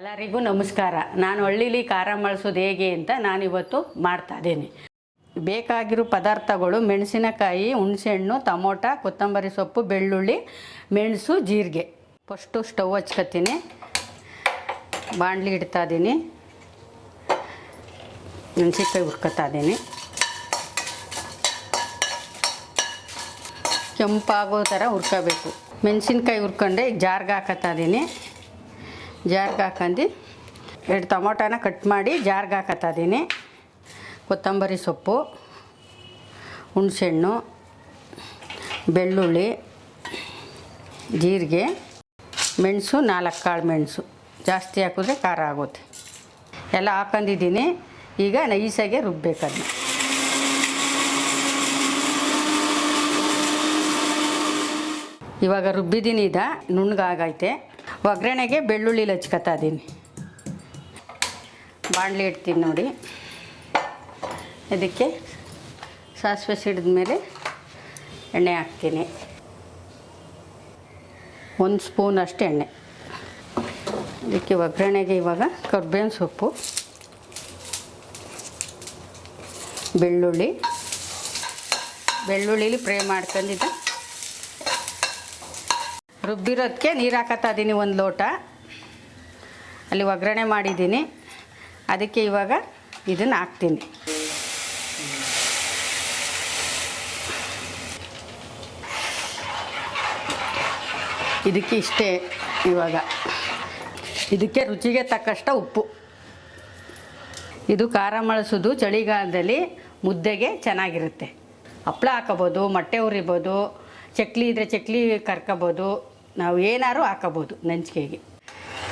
ಎಲ್ಲರಿಗೂ ನಮಸ್ಕಾರ. ನಾನು ಹಳ್ಳಿಲಿ ಖಾರ ಮಳಸೋದು ಹೇಗೆ ಅಂತ ನಾನಿವತ್ತು ಮಾಡ್ತಾ ಇದ್ದೀನಿ. ಬೇಕಾಗಿರೋ ಪದಾರ್ಥಗಳು ಮೆಣಸಿನಕಾಯಿ, ಹುಣಸೆಹಣ್ಣು, ಟಮೋಟ, ಕೊತ್ತಂಬರಿ ಸೊಪ್ಪು, ಬೆಳ್ಳುಳ್ಳಿ, ಮೆಣಸು, ಜೀರಿಗೆ. ಫಸ್ಟು ಸ್ಟವ್ ಹಚ್ಕೊತೀನಿ ಬಾಣಲಿ ಇಡ್ತಾ ಇದ್ದೀನಿ. ಮೆಣಸಿನ್ಕಾಯಿ ಹುರ್ಕೊತಾ ಇದ್ದೀನಿ. ಕೆಂಪಾಗೋ ಥರ ಹುರ್ಕೋಬೇಕು. ಮೆಣಸಿನ್ಕಾಯಿ ಹುರ್ಕೊಂಡೆ ಜಾರ್ಗೆ ಹಾಕತ್ತಾ ಇದ್ದೀನಿ. ಜಾರ್ಗೆ ಹಾಕಂದು ಎರಡು ಟೊಮೊಟೊನ ಕಟ್ ಮಾಡಿ ಜಾರ್ಗೆ ಇದ್ದೀನಿ. ಕೊತ್ತಂಬರಿ ಸೊಪ್ಪು, ಹುಣಸೆಹಣ್ಣು, ಬೆಳ್ಳುಳ್ಳಿ, ಜೀರಿಗೆ, ಮೆಣಸು, ನಾಲ್ಕು ಕಾಳು ಮೆಣಸು. ಜಾಸ್ತಿ ಹಾಕಿದ್ರೆ ಖಾರ ಆಗುತ್ತೆ. ಎಲ್ಲ ಹಾಕೊಂಡಿದ್ದೀನಿ ಈಗ ನೈಸಾಗೆ ಅದನ್ನ. ಇವಾಗ ರುಬ್ಬಿದ್ದೀನಿ ಇದ ನುಣ್ಣಗಾಗೈತೆ ಒಗ್ಗರಣೆಗೆ ಬೆಳ್ಳುಳ್ಳಿ ಹಚ್ಕೊತಾ ಇದ್ದೀನಿ ಬಾಣಲಿ ಇಡ್ತೀನಿ ನೋಡಿ. ಇದಕ್ಕೆ ಸಾಸಿವೆ ಸಿಡಿದ ಮೇಲೆ ಎಣ್ಣೆ ಹಾಕ್ತೀನಿ. ಒಂದು ಸ್ಪೂನ್ ಅಷ್ಟು ಎಣ್ಣೆ. ಇದಕ್ಕೆ ಒಗ್ಗರಣೆಗೆ ಇವಾಗ ಕರ್ಬೇವಿನ ಸೊಪ್ಪು, ಬೆಳ್ಳುಳ್ಳಿ. ಬೆಳ್ಳುಳ್ಳಿಲಿ ಫ್ರೈ ಮಾಡ್ಕೊಂಡಿದ್ದ. ರುಬ್ಬಿರೋದಕ್ಕೆ ನೀರು ಹಾಕತ್ತಾ ಇದ್ದೀನಿ ಒಂದು ಲೋಟ. ಅಲ್ಲಿ ಒಗ್ಗರಣೆ ಮಾಡಿದ್ದೀನಿ ಅದಕ್ಕೆ ಇವಾಗ ಇದನ್ನು ಹಾಕ್ತೀನಿ. ಇದಕ್ಕೆ ಇಷ್ಟೇ ಇವಾಗ. ಇದಕ್ಕೆ ರುಚಿಗೆ ತಕ್ಕಷ್ಟು ಉಪ್ಪು. ಇದು ಖಾರ ಮಳಸೋದು ಚಳಿಗಾಲದಲ್ಲಿ ಮುದ್ದೆಗೆ ಚೆನ್ನಾಗಿರುತ್ತೆ. ಹಪ್ಪಳ ಹಾಕೋಬೋದು, ಮೊಟ್ಟೆ ಉರಿಬೋದು ಚಕ್ಲಿ ಇದ್ದರೆ ಚಕ್ಲಿ ಕರ್ಕೋಬೋದು. ನಾವು ಏನಾದ್ರು ಹಾಕೋಬೋದು ನಂಚಿಕೆಗೆ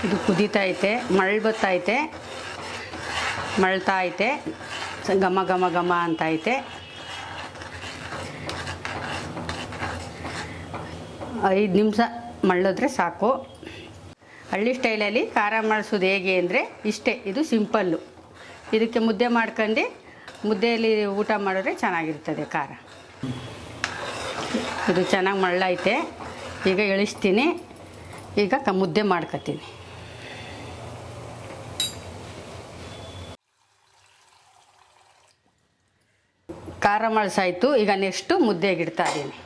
ಇದು ಕುದೀತಾ ಐತೆ ಮಳ್ ಬತ್ತೈತೆ ಮಳ್ತಾ ಐತೆ ಘಮ ಘಮ ಘಮ ಅಂತ ಐತೆ ಐದು ನಿಮಿಷ ಮಳ್ಳಿದ್ರೆ ಸಾಕು. ಹಳ್ಳಿ ಸ್ಟೈಲಲ್ಲಿ ಖಾರ ಮಾಡಿಸೋದು ಹೇಗೆ ಅಂದರೆ ಇಷ್ಟೇ, ಇದು ಸಿಂಪಲ್ಲು. ಇದಕ್ಕೆ ಮುದ್ದೆ ಮಾಡ್ಕೊಂಡು ಮುದ್ದೆಯಲ್ಲಿ ಊಟ ಮಾಡಿದ್ರೆ ಚೆನ್ನಾಗಿರ್ತದೆ ಖಾರ. ಇದು ಚೆನ್ನಾಗಿ ಮಳ್ಳೈತೆ. ಈಗ ಇಳಿಸ್ತೀನಿ ಈಗ ಕ ಮುದ್ದೆ ಮಾಡ್ಕೊತೀನಿ. ಖಾರ ಮಳಸಾಯಿತು ಈಗ ನೆಕ್ಸ್ಟು ಮುದ್ದೆಗೆ ಇಡ್ತಾ ಇದ್ದೀನಿ.